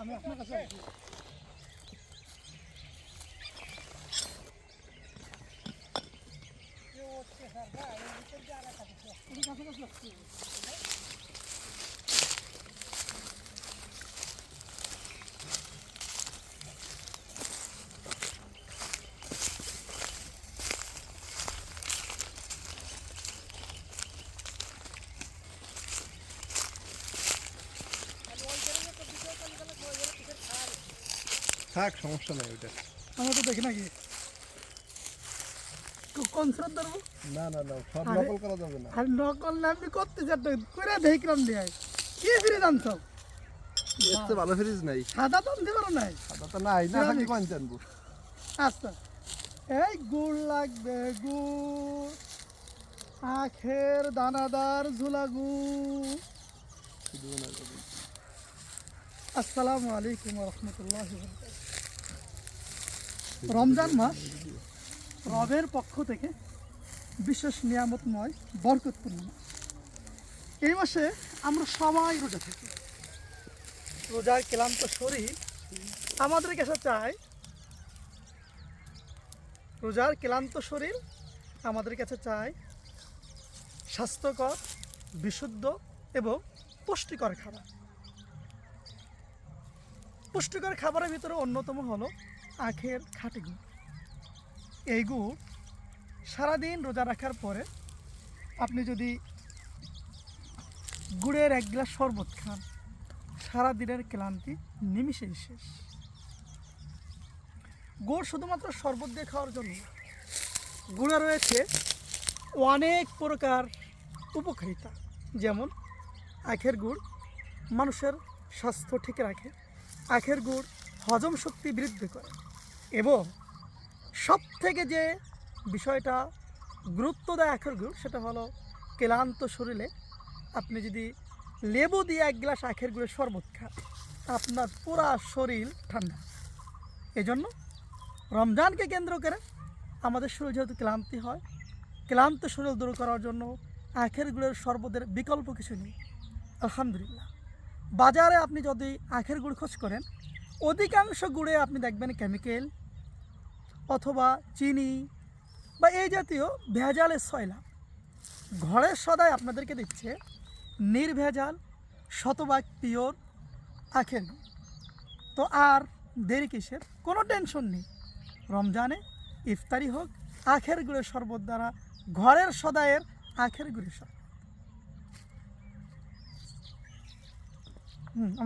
আমি আপনার কাছে আসি। এই কাছাকাছি থাক সমস্যা নাই ওইটা। আমি তো দেখি নাকি? কোন স্রোত ধরবো? না না না সব নকল করা যাবে না। আর নকল না আমি করতে চারটা করে দেখলাম দিয়ে কি ফিরে জানতো এর চেয়ে ভালো ফ্রিজ নাই। সাদা তো আনতে পারো নাই। সাদা তো নাই না থাকি কোন জানব? আচ্ছা। এই গুড় লাগবে গুড়। আখের দানাদার ঝুলা গুড় শুধু না। আসসালামু আলাইকুম রহমতুল্লাহ রমজান মাস রবের পক্ষ থেকে বিশেষ নিয়ামতময় বরকতপূর্ণ। মাস এই মাসে আমরা সবাই রোজা থাকি। রোজার ক্লান্ত শরীর আমাদের কাছে চায় রোজার ক্লান্ত শরীর আমাদের কাছে চায় স্বাস্থ্যকর, বিশুদ্ধ এবং পুষ্টিকর খাবার। পুষ্টিকর খাবারের ভিতরে অন্যতম হলো আখের খাঁটি গুড় এই গুড় সারাদিন রোজা রাখার পরে আপনি যদি গুড়ের এক গ্লাস শরবত খান, সারাদিনের ক্লান্তি নিমিষেই শেষ গুড় শুধুমাত্র শরবত দিয়ে খাওয়ার জন্য। গুড়ে রয়েছে অনেক প্রকার উপকারিতা, যেমন আখের গুড় মানুষের স্বাস্থ্য ঠিক রাখে আখের গুড় হজম শক্তি বৃদ্ধি করে এবং সব থেকে যে বিষয়টা গুরুত্ব দেয় আখের গুড়, সেটা হলো ক্লান্ত শরীরে আপনি যদি লেবু দিয়ে এক গ্লাস আখের গুড়ের শরবত খান, আপনার পুরা শরীর ঠান্ডা। এজন্য রমজানকে কেন্দ্র করে আমাদের শরীর যেহেতু ক্লান্তি হয়, ক্লান্ত শরীর দূর করার জন্য আখের গুড়ের শরবতের বিকল্প কিছু নেই। আলহামদুলিল্লাহ। বাজারে আপনি যদি আখের গুড় খোঁজ করেন, অধিকাংশ গুড়ে আপনি দেখবেন কেমিক্যাল অথবা চিনি বা এই জাতীয় ভেজালের সয়লা। ঘরের সদায় আপনাদেরকে দিচ্ছে নির্ভেজাল, শতভাগ পিওর আখের তো আর দেরি কিসের? কোনো টেনশন নেই। রমজানে ইফতারি হোক, আখের গুড়ের শরবত দ্বারা ঘরের সদায়ের আখের গুড়ের শরবত। Mm.